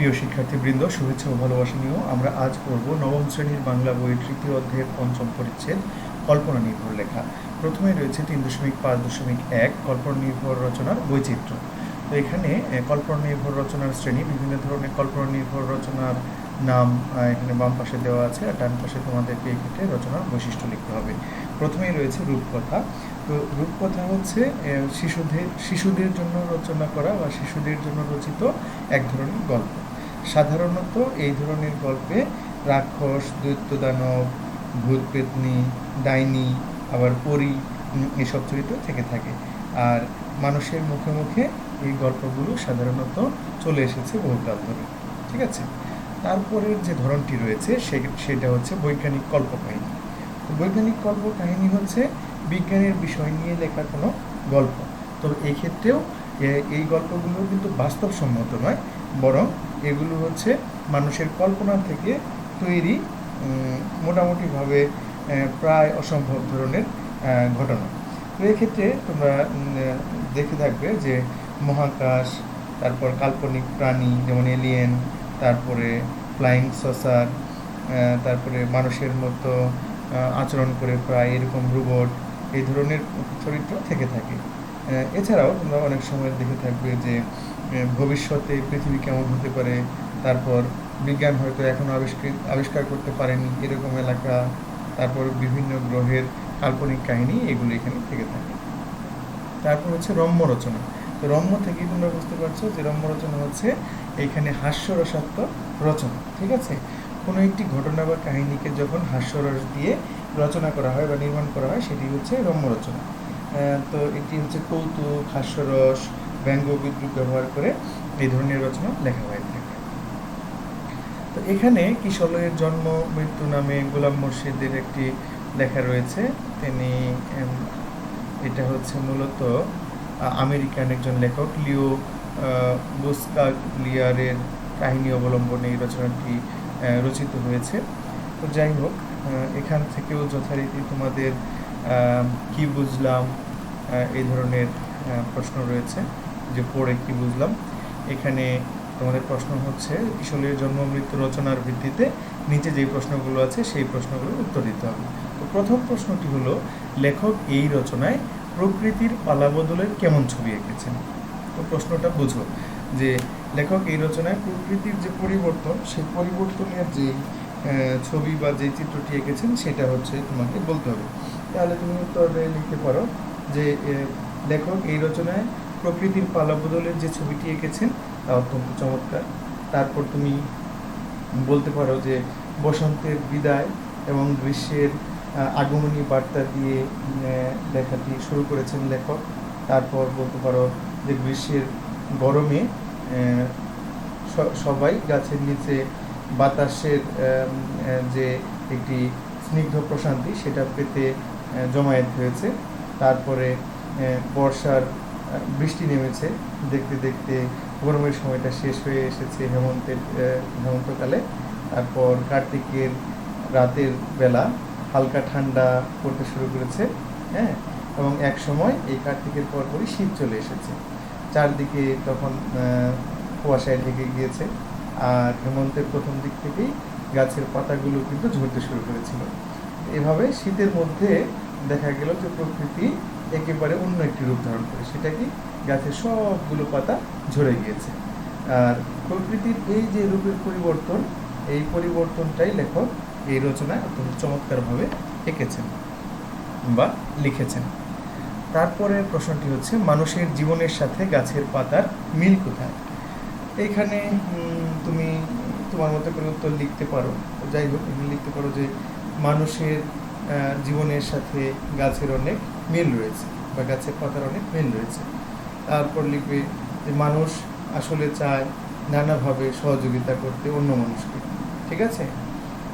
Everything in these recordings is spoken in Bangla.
প্রিয় শিক্ষার্থীবৃন্দ, শুভেচ্ছা ও ভালোবাসা নিয়েও আমরা আজ পড়ব নবম শ্রেণির বাংলা বইয়ের তৃতীয় অধ্যায়ের পঞ্চম পরিচ্ছেদ, কল্পনা নির্ভর লেখা। প্রথমে রয়েছে তিন দশমিক পাঁচ দশমিক এক, কল্পনা নির্ভর রচনার বৈচিত্র্য। তো এখানে কল্পনা নির্ভর রচনার শ্রেণি, বিভিন্ন ধরনের কল্পনা নির্ভর রচনার নাম এখানে বাম পাশে দেওয়া আছে আর ডান পাশে তোমাদেরকে এক্ষেত্রে রচনার বৈশিষ্ট্য লিখতে হবে। প্রথমেই রয়েছে রূপকথা। তো রূপকথা হচ্ছে শিশুদের শিশুদের জন্য রচনা করা বা শিশুদের জন্য রচিত এক ধরনের গল্প। সাধারণত এই ধরনের গল্পে রাক্ষস দৈত্য দানব ভূত পেতনি ডাইনি, আবার পরী এসব চরিত্র থেকে থাকে। আর মানুষের মুখে মুখে এই গল্পগুলো সাধারণত চলে এসেছে বহুকাল ধরে, ঠিক আছে? তারপরের যে ধরনটি রয়েছে সে- সেটা হচ্ছে বৈজ্ঞানিক কল্পকাহিনী। তো বৈজ্ঞানিক কল্পকাহিনী হচ্ছে বিজ্ঞানের বিষয় নিয়ে লেখা কোনো গল্প। তো এই ক্ষেত্রেও এই গল্পগুলো কিন্তু বাস্তবসম্মত নয়, বরং এগুলো হচ্ছে মানুষের কল্পনা থেকে তৈরি মোটামুটিভাবে প্রায় অসম্ভব ধরনের ঘটনা। তো এক্ষেত্রে তোমরা দেখে থাকবে যে মহাকাশ, তারপর কাল্পনিক প্রাণী যেমন এলিয়েন তারপরে ফ্লাইং সসার তারপরে মানুষের মতো আচরণ করে প্রায় এরকম রোবট এই ধরনের চরিত্র থেকে থাকে। এছাড়াও তোমরা অনেক সময় দেখে থাকবে যে ভবিষ্যতে পৃথিবী কেমন হতে পারে, তারপর বিজ্ঞান হয়তো এখনও আবিষ্কৃত, আবিষ্কার করতে পারেনি এরকম এলাকা, তারপর বিভিন্ন গ্রহের কাল্পনিক কাহিনী এগুলো এখানে থেকে থাকে। তারপর হচ্ছে রম্য রচনা তো রম্য থেকেই তোমরা বুঝতে পারছ যে রম্য রচনা হচ্ছে এখানে হাস্যরসাত্মক রচনা, ঠিক আছে? কোনো একটি ঘটনা বা কাহিনীকে যখন হাস্যরস দিয়ে রচনা করা হয় বা নির্মাণ করা হয়, সেটি হচ্ছে রম্য রচনা তো এটি হচ্ছে কৌতুক, হাস্যরস, ব্যঙ্গ বিদ্রুপ ব্যবহার করে এই ধরনের রচনা লেখা হয়ে থাকে। তো এখানে কিশলয়ের জন্ম, মৃত্যু নামে গোলাম মুর্শিদের একটি লেখা রয়েছে। তিনি এটা হচ্ছে মূলত আমেরিকান একজন লেখক, লিও বুস্কালিয়ারের কাহিনী অবলম্বনে এই রচনাটি রচিত হয়েছে। তো যাই হোক এখান থেকেও যথারীতি তোমাদের কি বুঝলাম এই ধরনের প্রশ্ন রয়েছে যে পড়ে কি বুঝলাম। এখানে তোমাদের প্রশ্ন হচ্ছে, কিশোরের জন্ম মৃত্যু রচনার ভিত্তিতে নিচে যে প্রশ্নগুলো আছে, সেই প্রশ্নগুলোর উত্তর দিতে হবে। তো প্রথম প্রশ্নটি হলো, লেখক এই রচনায় প্রকৃতির পালাবদলের কেমন ছবি এঁকেছেন? তো প্রশ্নটা বুঝো, যে লেখক এই রচনায় প্রকৃতির যে পরিবর্তন, সেই পরিবর্তনের যে ছবি বা যে চিত্রটি এঁকেছেন, সেটা হচ্ছে তোমাকে বলতে হবে। তাহলে তুমি উত্তরে লিখতে পারো যে লেখক এই রচনায় প্রকৃতির পালাবদলের যে ছবিটি এঁকেছেন, তা অত্যন্ত চমৎকার। তারপর তুমি বলতে পারো যে, বসন্তের বিদায় এবং গ্রীষ্মের আগমনী বার্তা দিয়ে লেখাটি শুরু করেছেন লেখক। তারপর বলতে পারো যে, গ্রীষ্মের গরমে সবাই গাছের নিচে বাতাসের যে একটি স্নিগ্ধ প্রশান্তি, সেটা পেতে জমায়েত হয়েছে। তারপরে বর্ষার বৃষ্টি নেমেছে। দেখতে দেখতে গরমের সময়টা শেষ হয়ে এসেছে হেমন্তের হেমন্তকালে। তারপর কার্তিকের রাতের বেলা হালকা ঠান্ডা পড়তে শুরু করেছে হ্যাঁ? এবং এক সময় এই কার্তিকের পরপরই শীত চলে এসেছে। চারদিকে তখন কুয়াশায় ঢেকে গিয়েছে। আর হেমন্তের প্রথম দিক থেকেই গাছের পাতাগুলো কিন্তু ঝরতে শুরু করেছিল। এভাবে শীতের মধ্যে দেখা গেল যে প্রকৃতি একেবারে অন্য একটি রূপ ধারণ করে। সেটা কি? গাছের সবগুলো পাতা ঝরে গিয়েছে। আর প্রকৃতির এই যে রূপের পরিবর্তন, এই পরিবর্তনটাই লেখক এই রচনায় অত্যন্ত চমৎকারভাবে এঁকেছেন বা লিখেছেন। তারপরে প্রশ্নটি হচ্ছে, মানুষের জীবনের সাথে গাছের পাতার মিল কোথায়? এইখানে তুমি তোমার মতো করে উত্তর লিখতে পারো। যাই হোক, তুমি লিখতে পারো যে মানুষের জীবনের সাথে গাছের অনেক মিল রয়েছে বা গাছের পাতার অনেক মিল রয়েছে। তারপর লিখবে যে মানুষ আসলে চায় নানাভাবে সহযোগিতা করতে অন্য মানুষকে, ঠিক আছে?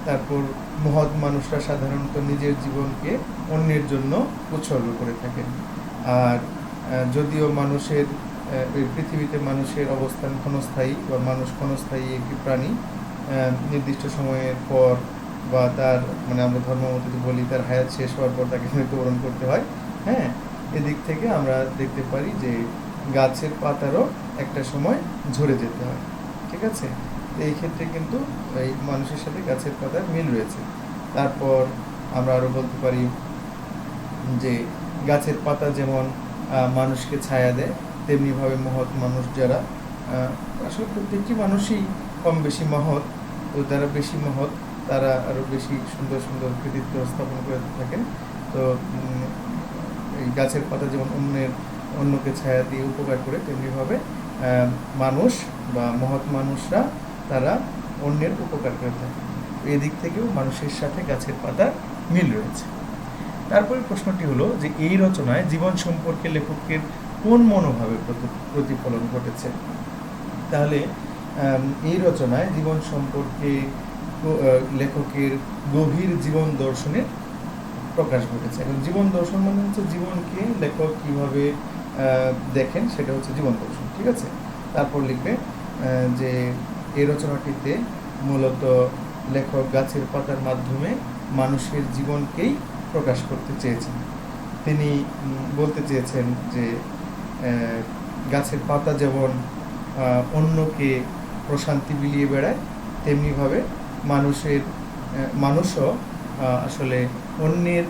তারপর মহৎ মানুষরা সাধারণত নিজের জীবনকে অন্যের জন্য উৎসর্গ করে থাকেন। আর যদিও মানুষের পৃথিবীতে মানুষের অবস্থান ক্ষণস্থায়ী বা মানুষ ক্ষণস্থায়ী একটি প্রাণী নির্দিষ্ট সময়ের পর বা তার মানে আমরা ধর্মমত বলি, তার হায়াত শেষ হওয়ার পর তাকে মৃত্যুবরণ করতে হয়। হ্যাঁ এদিক থেকে আমরা দেখতে পারি যে গাছের পাতারও একটা সময় ঝরে যেতে হয়। ঠিক আছে? এই ক্ষেত্রে কিন্তু এই মানুষের সাথে গাছের পাতার মিল রয়েছে। তারপর আমরা আরও বলতে পারি যে গাছের পাতা যেমন মানুষকে ছায়া দেয়, তেমনিভাবে মহৎ মানুষ যারা আসলে প্রত্যেকটি মানুষই কম বেশি মহৎ, তো যারা বেশি মহৎ তারা আরও বেশি সুন্দর সুন্দর কৃতিত্ব স্থাপন করে থাকেন। তো এই গাছের পাতা যেমন অন্যের, অন্যকে ছায়া দিয়ে উপকার করে তেমনিভাবে মানুষ বা মহৎ মানুষরা তারা অন্যের উপকার করে থাকে এদিক থেকেও মানুষের সাথে গাছের পাতার মিল রয়েছে। তারপরে প্রশ্নটি হলো যে, এই রচনায় জীবন সম্পর্কে লেখকের কোন মনোভাবের প্রতি- প্রতিফলন ঘটেছে? তাহলে এই রচনায় জীবন সম্পর্কে লেখকের গভীর জীবন দর্শনের প্রকাশ ঘটেছে। এখন জীবন দর্শন মানে হচ্ছে জীবনকে লেখক কীভাবে দেখেন সেটা হচ্ছে জীবন দর্শন, ঠিক আছে? তারপর লিখবে যে এই রচনাটিতে মূলত লেখক গাছের পাতার মাধ্যমে মানুষের জীবনকেই প্রকাশ করতে চেয়েছেন। তিনি বলতে চেয়েছেন যে গাছের পাতা যেমন অন্যকে প্রশান্তি বিলিয়ে বেড়ায়, তেমনিভাবে মানুষের মানুষও আসলে অন্যের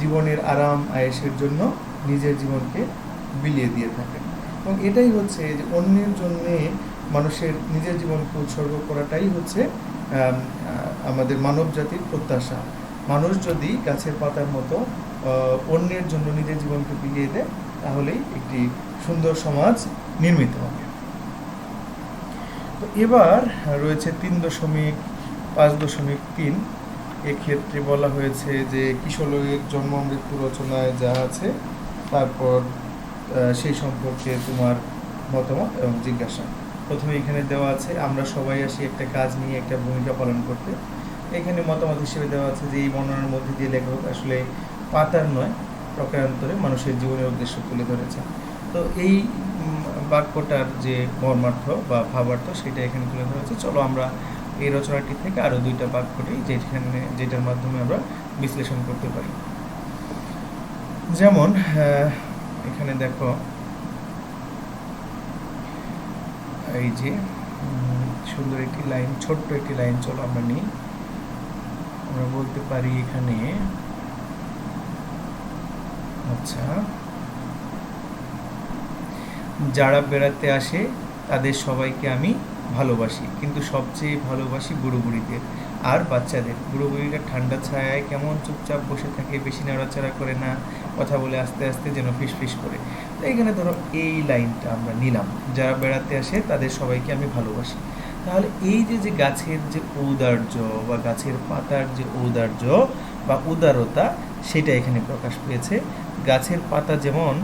জীবনের আরাম, আয়েসের জন্য নিজের জীবনকে বিলিয়ে দিয়ে থাকেন। এবং এটাই হচ্ছে যে অন্যের জন্যে মানুষের নিজের জীবনকে উৎসর্গ করাটাই হচ্ছে আমাদের মানব জাতির প্রত্যাশা। মানুষ যদি গাছের পাতার মতো অন্যের জন্য নিজের জীবনকে বিলিয়ে দেয়, তাহলেই একটি সুন্দর সমাজ নির্মিত হবে। তো এবার রয়েছে তিন দশমিক পাঁচ দশমিক তিন। এক্ষেত্রে বলা হয়েছে যে কিশোরের জন্ম মৃত্যু রচনায় যা আছে, তারপর সেই সম্পর্কে তোমার মতামত এবং জিজ্ঞাসা। প্রথমে এখানে দেওয়া আছে, আমরা সবাই আসি একটা কাজ নিয়ে একটা ভূমিকা পালন করতে। এখানে মতামত হিসেবে দেওয়া আছে যে এই বর্ণনার মধ্যে দিয়ে লেখক আসলে পাতার নয়, প্রকারান্তরে মানুষের জীবনের উদ্দেশ্য তুলে ধরেছে। তো এই বাক্যটার যে মর্মার্থ বা ভাবার্থ সেটা এখানে তুলে ধরা হয়েছে। চলো আমরা এই রচনাটি থেকে আরও দুইটা বাক্যটি যেখানে যেটার মাধ্যমে আমরা বিশ্লেষণ করতে পারি। যেমন এখানে দেখো, এই যে সুন্দর একটি লাইন, ছোট্ট একটি লাইন, চলো আমরা নিই। আমরা বলতে পারি এখানে আচ্ছা যারা বেড়াতে আসে, তাদের সবাইকে আমি ভালোবাসি। কিন্তু সবচেয়ে ভালোবাসি বুড়ো বুড়িদের আর বাচ্চাদের। বুড়ো বুড়িরা ঠান্ডা ছায়ায় কেমন চুপচাপ বসে থাকে, বেশি নাড়াচাড়া করে না, কথা বলে আস্তে আস্তে যেন ফিস ফিস করে। তো এখানে ধরো এই লাইনটা আমরা নিলাম। যারা বেড়াতে আসে, তাদের সবাইকে আমি ভালোবাসি। তাহলে এই যে যে গাছের যে ঔদার্য বা গাছের পাতার যে ঔদার্য বা উদারতা, সেটা এখানে প্রকাশ পেয়েছে। গাছের পাতা যেমন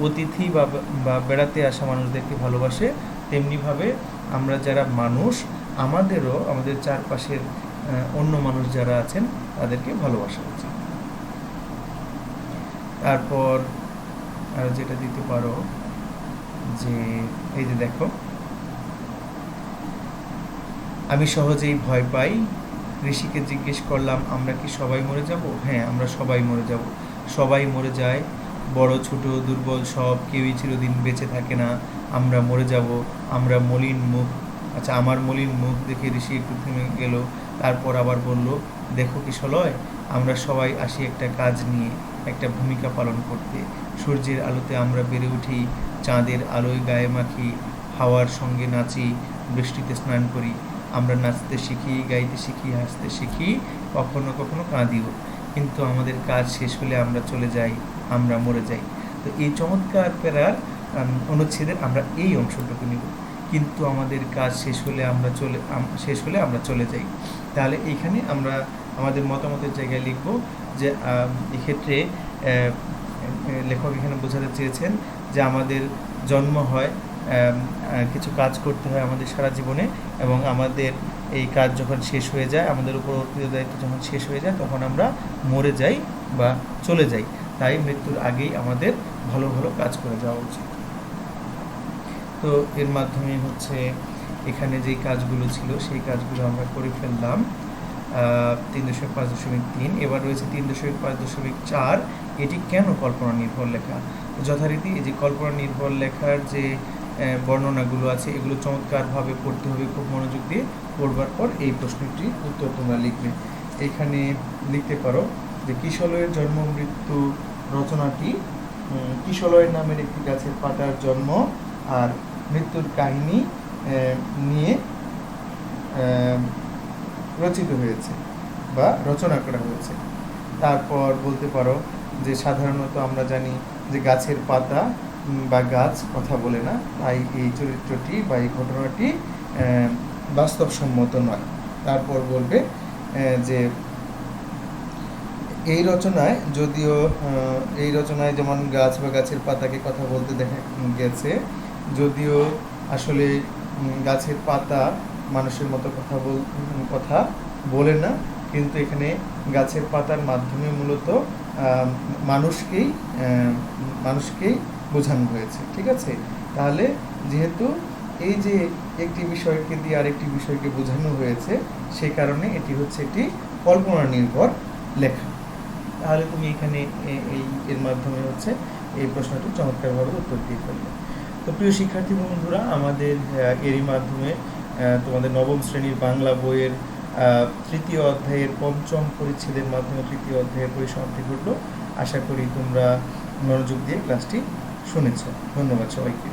অতিথি বা বা বেড়াতে আসা মানুষদেরকে ভালোবাসে, তেমনিভাবে আমরা যারা মানুষ, আমাদেরও আমাদের চারপাশের অন্য মানুষ যারা আছেন, তাদেরকে ভালোবাসা উচিত। তারপর, আর যেটা দিতে পারো যে, এই যে দেখো, আমি সহজেই ভয় পাই। ঋষিকে জিজ্ঞেস করলাম, আমরা কি সবাই মরে যাব? হ্যাঁ আমরা সবাই মরে যাব। সবাই মরে যায়। বড়, ছোট, দুর্বল সব কেউই চিরদিন বেঁচে থাকে না। আমরা মরে যাব, আমরা মলিন মুখ আচ্ছা আমার মলিন মুখ দেখে ঋষি একটু থেমে গেল, তারপর আবার বলল, দেখো কি সলয়, আমরা সবাই আসি একটা কাজ নিয়ে, একটা ভূমিকা পালন করতে। সূর্যের আলোতে আমরা বেড়ে উঠি, চাঁদের আলোয় গায়ে মাখি, হাওয়ার সঙ্গে নাচি, বৃষ্টিতে স্নান করি। আমরা নাচতে শিখি, গাইতে শিখি, হাসতে শিখি, কখনো কখনো কাঁদিও। কিন্তু আমাদের কাজ শেষ হলে আমরা চলে যাই। আমরা মরে যাই। তো এই চমৎকার প্যারার অনুচ্ছেদের আমরা এই অংশটুকু নিব। কিন্তু আমাদের কাজ শেষ হলে আমরা চলে শেষ হলে আমরা চলে যাই। তাহলে এইখানে আমরা আমাদের মতামতের জায়গায় লিখব যে এক্ষেত্রে লেখক এখানে বোঝাতে চেয়েছেন যে আমাদের জন্ম হয় কিছু কাজ করতে হয় আমাদের সারা জীবনে এবং আমাদের এই কাজ যখন শেষ হয়ে যায়, আমাদের উপর অর্পিত দায়িত্ব যখন শেষ হয়ে যায়, তখন আমরা মরে যাই বা চলে যাই। তাই মৃত্যুর আগেই আমাদের ভালো ভালো কাজ করে যাওয়া উচিত। তো এর মাধ্যমে হচ্ছে এখানে যেই কাজগুলো ছিল, সেই কাজগুলো আমরা করে ফেললাম। তিন দশমিক পাঁচ দশমিক তিন, এবার রয়েছে তিন দশমিক পাঁচ দশমিক চার। এটি কেন কল্পনা নির্ভর লেখা? যথারীতি এই যে কল্পনা নির্ভর লেখার যে বর্ণনাগুলো আছে, এগুলো চমৎকারভাবে পড়তে হবে, খুব মনোযোগ দিয়ে পড়বার পর এই প্রশ্নটির উত্তর তোমরা লিখবে। এখানে লিখতে পারো যে কিশলয়ের জন্ম মৃত্যু রচনাটি কিশলয় নামের একটি গাছের পাতার জন্ম আর মৃত্যুর কাহিনী নিয়ে রচিত হয়েছে বা রচনা করা হয়েছে। তারপর বলতে পারো যে সাধারণত আমরা জানি যে গাছের পাতা বা গাছ কথা বলে না, তাই এই চরিত্রটি বা এই ঘটনাটি বাস্তবসম্মত নয়। তারপর বলবে যে এই রচনায় যদিও এই রচনায় যেমন গাছ বা গাছের পাতাকে কথা বলতে দেখা গেছে, যদিও আসলে গাছের পাতা মানুষের মতো কথা বল, কথা বলে না, কিন্তু এখানে গাছের পাতার মাধ্যমে মূলত মানুষকেই মানুষকেই বোঝানো হয়েছে, ঠিক আছে? তাহলে যেহেতু এই যে একটি বিষয়কে দিয়ে আরেকটি বিষয়কে বোঝানো হয়েছে সেই কারণে এটি হচ্ছে একটি কল্পনা নির্ভর লেখা। তাহলে তুমি এখানে এই, এর মাধ্যমে হচ্ছে এই প্রশ্নটি চমৎকারভাবে উত্তর দিয়ে ফেলবে তো প্রিয় শিক্ষার্থী বন্ধুরা, আমাদের এরই মাধ্যমে তোমাদের নবম শ্রেণির বাংলা বইয়ের তৃতীয় অধ্যায়ের পঞ্চম পরিচ্ছেদের মাধ্যমে তৃতীয় অধ্যায়ের পরিসমাপ্তি ঘটলো। আশা করি তোমরা মনোযোগ দিয়ে ক্লাসটি শুনেছ। ধন্যবাদ সবাইকে।